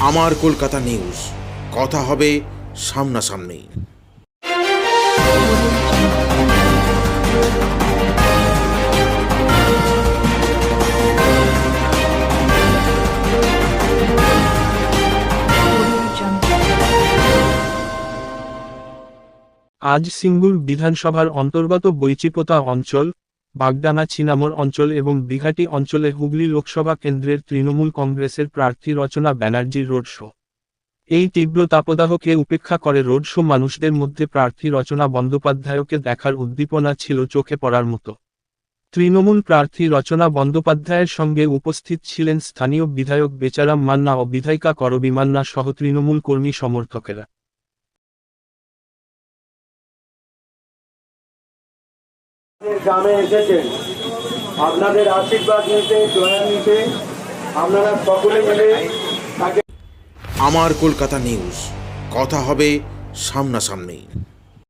আমার কলকাতা নিউজ। কথা হবে সামনাসামনি। আজ সিঙ্গুর বিধানসভার অন্তর্গত বৈচিপোতা অঞ্চল বাগডানা ছিনামর অঞ্চল এবং দিঘাটি অঞ্চলে হুগলি লোকসভা কেন্দ্রের তৃণমূল কংগ্রেসের প্রার্থী রচনা ব্যানার্জির রোড শো। এই তীব্র তাপদাহকে উপেক্ষা করে রোড শো মানুষদের মধ্যে প্রার্থী রচনা বন্দ্যোপাধ্যায়কে দেখার উদ্দীপনা ছিল চোখে পড়ার মতো। তৃণমূল প্রার্থী রচনা বন্দ্যোপাধ্যায়ের সঙ্গে উপস্থিত ছিলেন স্থানীয় বিধায়ক বেচারাম মান্না ও বিধায়িকা করবী মান্না সহ তৃণমূল কর্মী সমর্থকেরা। গ্রামে এসেছেন। আপনাদের আশীর্বাদ নিতে, দয়া নিতে আপনারা সকলে মিলে আমার কলকাতা নিউজ। কথা হবে সামনাসামনি।